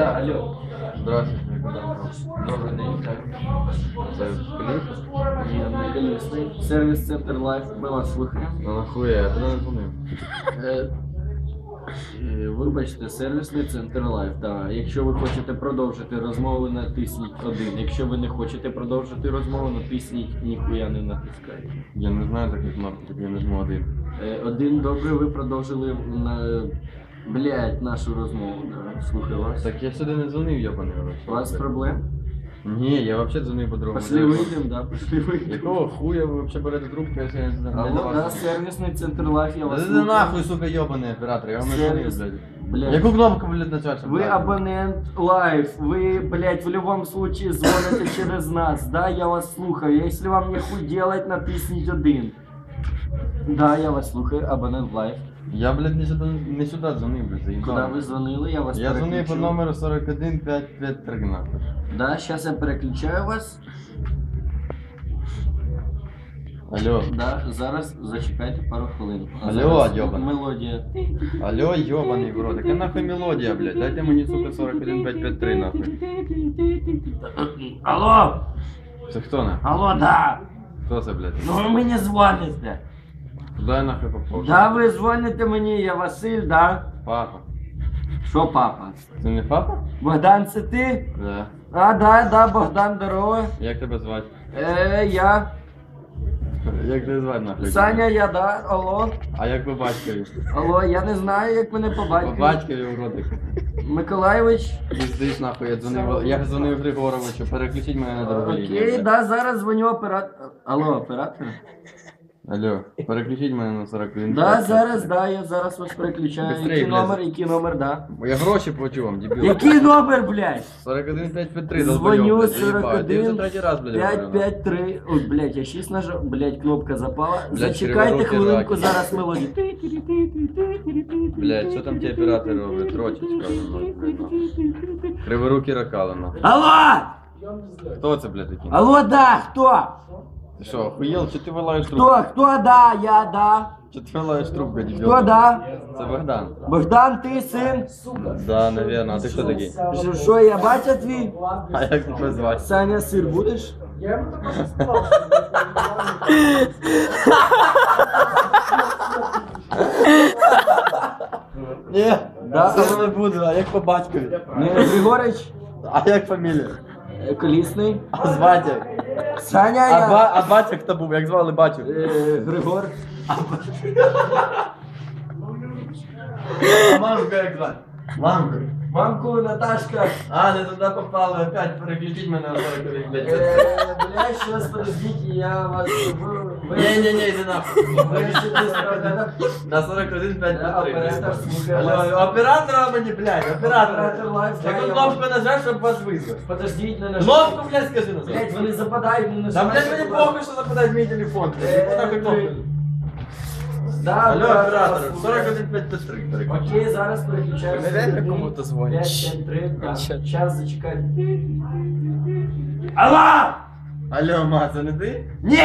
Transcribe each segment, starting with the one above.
Алло. Здравствуйте. Добрий день, кліп? Ні, не колісний. Сервіс Центр Лайф. Ми вас слухаємо. Ну нахуя, я не дзвонив. Е, е, Вибачте, сервісний центр Лайф. Якщо ви хочете продовжити розмову, натисніть один. Якщо ви не хочете продовжити розмову, натисніть ніхуя не натискайте. Я не знаю таких кнопок, я нажму один. Е, Один добре, ви продовжили на блять нашу розмову. Да. Слухаю вас. Так я сюди не дзвонив, в рот. У вас проблем? Ні, я взагалі дзвонив по другому. Пошли телефону. вийдемо, да, пошли вийдемо. Якого хуя ви взагалі берете трубку, якщо я не знаю? Алло, да, сервісний центр Лайф, я Да вас ти слухаю. нахуй, сука, йобаний оператор, я вам не дзвонив, блядь. Блядь. Яку кнопку, блядь, нажати? Вы абонент лайф, вы, блядь, в любом случае звоните через нас, да, я вас слухаю. Если вам нехуй делать, натисніть один. Да, я вас слухаю, абонент лайф. Я, блядь, не сюди, не сюди дзвонив, блядь, заїбав. Куда ви дзвонили, я вас Я дзвонив по переключу. номеру 41553, нахуй. Да, сейчас я переключаю вас. Алло. Да, зараз зачекайте пару хвилин. Алло, зараз йобан. Мелодія. Алло, йобаний в рот, яка нахуй мелодія, блядь? Дайте мені, сука, 41553, нахуй. Алло, Це хто, нахуй? алло, да. Хто це, блядь? Ну ви мені дзвоните. Куди нахуй попав? Да, ви дзвоните мені, я Василь, да? Папа. Що, папа? Це не папа? Богдан, це ти? Да. А, да, да, Богдан, здорово. Як тебе звати? Е, я. Як тебе звати, нахуй? Саня, я, да, алло. А як по батькові? Алло, я не знаю, як мене по По батькові. в. Миколаєвич. Піздиш, нахуй, я дзвонив, я дзвонив Григоровичу, переключіть мене на. Окей, да, зараз дзвоню оператор. Алло, оператор? Алло, переключіть мене на 41. Да, зараз, да, я зараз вас переключаю. Быстрей, Який блядь. номер, який номер, да. Я гроші плачу вам, дебіл. Який номер, блядь? 41 553, Дзвоню Ти вже 41 третій раз, блядь, говорю, 553. Ой, блядь, я 6 нажав. Блядь, кнопка запала. Блядь, Зачекайте криворукі хвилинку, раки. зараз мелодію. Блядь, що там ті оператори роблять? Трочать, кажу, блядь, нахуй. Криворукі ракали, нахуй. Алло! Хто це, блядь, такий? Алло, да, хто? Ти що, охуєл, чи ти вилаєш трубку? Хто? Хто да? Я да. Чи ти вилаєш трубку, дебіл? Хто да? Це Богдан. Богдан, ти син? Да, наверное. А ти хто такий? Що, Що, я батя твій? А як тебе звати? Саня, сир будеш? Ні, Да. це не буду, а як по батькові? Не, Григорич? А як фамілія? Е, Колісний? А звати? Саня, А, я... ба, а батя хто був? Як звали батю? Е, Григор? А мамку як звати? Мамку. Мамку, Наташка. А, не туди попали, опять переключіть мене на 40 блядь. Е, Бля, щас, подождите, я вас... Ні-ні-ні, йди нахуй. На 41 5 Да, оператор слухає вас. Алло, оператора мені, блядь, оператора. Оператор лайф, Яку я кнопку нажав, щоб вас визвати? Подождіть, не нажимайте. Кнопку, блядь, скажи назад. Блять, вони западають, не Да, нажимайте. блядь, мені похуй, що западає мій телефон. Е, блядь. Нахуй кнопку. Да, Алло, оператор, слухаю. 41 5 3 Окей, зараз переключаю. Ви реально кому-то дзвонять? 5, 3, да. Час зачекайте. Алло! Алло, ма, це не ти? Ні!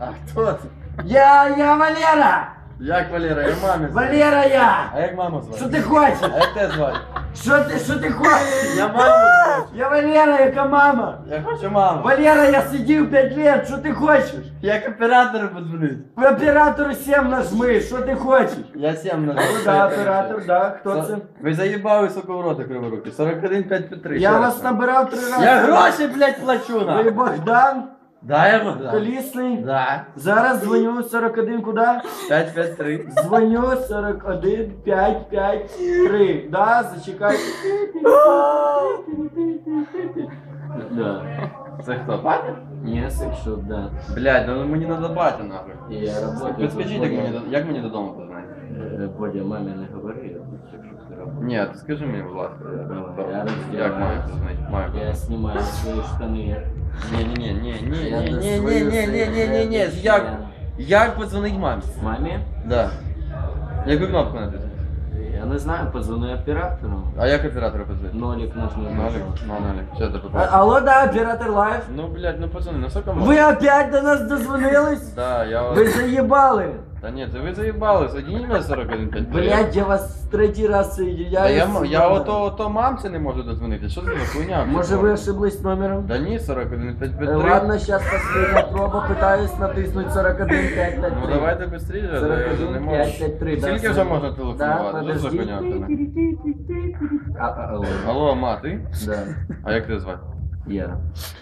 А хто це? Я, я Валера! Як Валера, я мамі звати. Валера я! А як маму звати? Що ти хочеш? А як тебе звати? Що ти, що ти хочеш? Я маму звати. Я Валера, яка мама! Я хочу маму. Валера, я сидів 5 лет, що ти хочеш? Як оператору подзвонити? Ви оператору 7 нажми, що ти хочеш? Я сім на Ну да, оператор, да, хто це? Ви заїбали, сука, в рота криворуки. 41 5 5 3 Я вас набирав три рази. Я гроші, блядь, плачу, Ви на. Богдан, Да, я Богдан. колісний. Да. Зараз дзвоню 41 куди? 5 5 3 Дзвоню 41 5 5 3. Да, зачекайте. Да. Це хто, батя? Ні, секшо, да. Блядь, ну мені надо батя, нахуй. Я работаю. Підскажіть, як мені, до- як мені додому познати? Е, Бодя, мамі не говори, якщо ти работаєш. Ні, скажи мені, будь ласка. Давай, я Як роздягаюсь. маю познати? Маю Я снимаю свої штани. Ні, ні, ні, ні, ні, Я ні, ні, достаю ні, ні, ні, ні, ні, ні, свої як, як подзвонить мамі? Мамі? Да. Яку кнопку натиснути? Я не знаю, позвони оператору. А як оператору позвонити? Нолик нажми. Нолик, ну, нолик, все, до А- побачення. Алло, да, оператор лайв. Ну, блядь, ну позвони, насколько Ви опять до нас дозвонились? Да, я вас... Ви заїбали. Та ні, це ви заїбали, соедини мене 4153. Блять, я вас третій раз соединяю. Та я, м- сука. я ото, ото мамці не можу дозвонити. Що це за хуйня? Може ви ошиблись номером? Да ні, Э, 4153. Ладно, сейчас последняя проба, пытаюсь натиснуть 41 5 5 Ну давайте швидше, я вже не 5 можу. 5 3, да. Скільки вже можна Да, телефонувати? Що за подожди. хуйня в тебе? А, а, алло. Ма, ти? Да, А як тебе звати? я.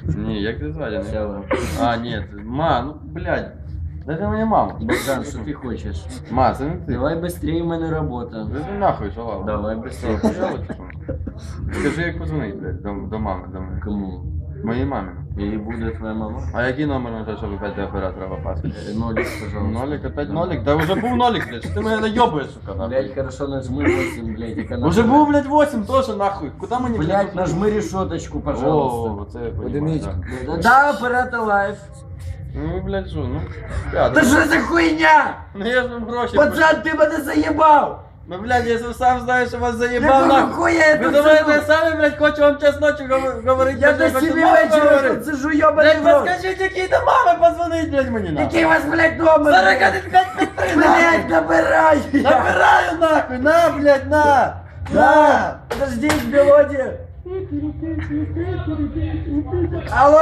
Ні, як тебе звати? Я не- Сява. А, ні, ма, ну блядь. Дайте мені маму. Богдан, що ти хочеш? Ма, це не ти. Давай быстрее, в мене робота. Ви нахуй, шалава. Давай Що, быстрее. поїхали чи що? Скажи, як позвонить, блядь, до, до мами, до мене. Кому? Моїй мамі. І буде твоя мама? А який номер нажати, щоб опять до оператора попасти? Э, Нолик, пожалуйста. Нолик, опять нолик? Да уже був нолик, блядь, що ти мене наєбуєш, сука, Блять, нахуй. хорошо, нажми 8, блять, яка Уже був, блядь, 8 тоже, нахуй. Куда мені, Блять, нажми решеточку, О, пожалуйста. це я понимаю, Одиничка. да. Да, да, оператор лайф. Ну, блядь, що, ну. Я, Та що за хуйня? Ну я ж вам гроші. Пацан, ти мене заїбав! Ну, блядь, я сам знаю, що вас заїбав, Якого нахуй. хуя я Ви тут думаєте, я сижу? самі, блядь, хочу вам час ночі гов- говорити? Я до хочу 7 мамі вечора тут сижу, йобаний Блядь, в рот. подскажіть, який до мами позвонить, блядь, мені нахуй. Який у вас, блядь, номер? 41 553, Блядь, набирай! Набираю нахуй, на, блядь, на! На! Да! Подожди, мелодия! Алло!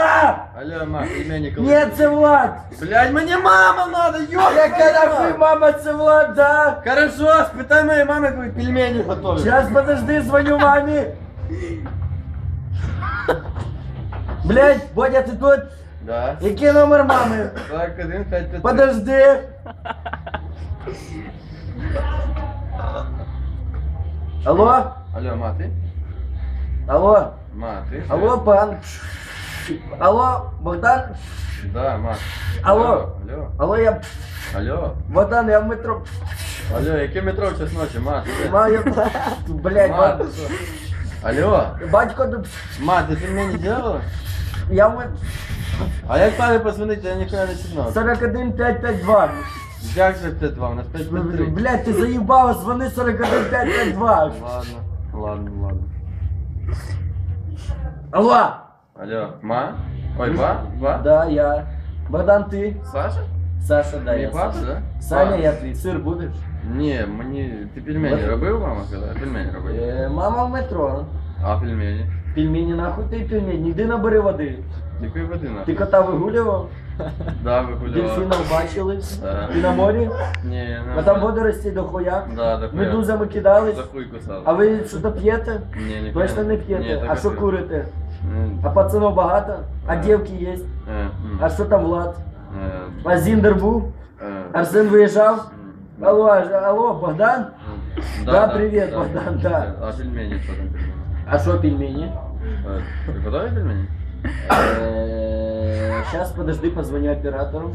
Алло, ма, племянник. Нет, це Влад! Блядь, мені мама надо, ёб Яка нахуй мама, це Влад, да? Хорошо, спитай моей мамы, какой пельмени готовят. Сейчас, подожди, звоню маме! Блядь, Бодя, ти тут? Да. Який номер мами? 41 5 5 Подожди! Алло? Алло, ма, ты? Алло? Ма, ты? что? Алло, пан? Алло, Богдан? Да, ма. Алло. Алло. Алло, я... Алло. Богдан, я в метро... Алло, яке метро в час ночі, ма? Ти? Ма, я... Блядь, Ма, ба- ти що? Алло. батько... тут- Ма, ти пельмені делала? Я в метро... А як пам'ять позвонити, я ніхуя не сигнал. 41 552. Як же 5-2, у нас 5-3. Блядь, ти заїбала, дзвони 41 552. Ладно, ладно, ладно. Алло? Алло, ма? Ой, ба? Ба? Да, я. Богдан, ти? Саша? Саша, да, Мій я. папа, Саша. да? Саня, я твій сир будеш? Ні, мені... Ти пельмені Вот. робив, мама сказала? Пельмені робив. Е, мама в метро. А пельмені? Пельмені, нахуй ти пельмені, йди набери води. Якої води Ти нахуй? кота вигулював? Да. Дельфінів бачили? Да. Ти на морі? Ні, не А там водорості до хуя? Да, да, хуя. Медузами кидались? За хуй кусав. А ви що п'єте? Ні, ні, Точно не Ні, п'єте? так А що курите? М, А пацанов багато? А Е. дівки є? е, м, А що там Влад? е, А Зіндер був? е, Арсен виїжджав? Алло, а- алло, Богдан? Да, привіт, Богдан, да. А пельмені що там? А що пельмені? Е, Ти готові пельмені? Сейчас, подожди, позвоню оператору.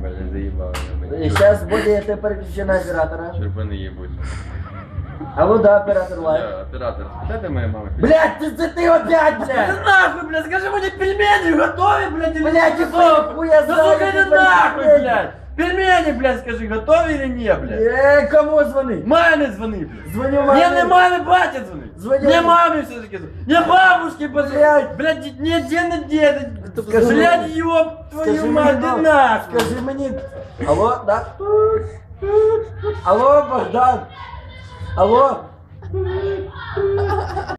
Бля, заїбали. Сейчас, Бодя, я тебе переключу на оператора. Черпини їбуть. Алло, да, оператор лайв. Бля, Оператор, спитайте моєї мами. Блять, ты, ты, ты опять, блядь! нахуй, блядь, скажи мені пельмені готові, блядь, или Блядь, не ты готові? хуя Да знаю, сука, ты не нахуй, пельмени. блядь! Пельмені, блядь, скажи, готові или ні, блядь? Э, кому звонить? Мамі дзвони, блядь. Звоню Не, маме. не маме, батя звони. Звони. Не маме все-таки звони. Не бабушке позвони. Блядь. Блядь, не деда, деда. Скажи Блядь, мне. ёб твою мать, да. ты нахуй. Скажи мне. Алло, да? Алло, Богдан. Алло.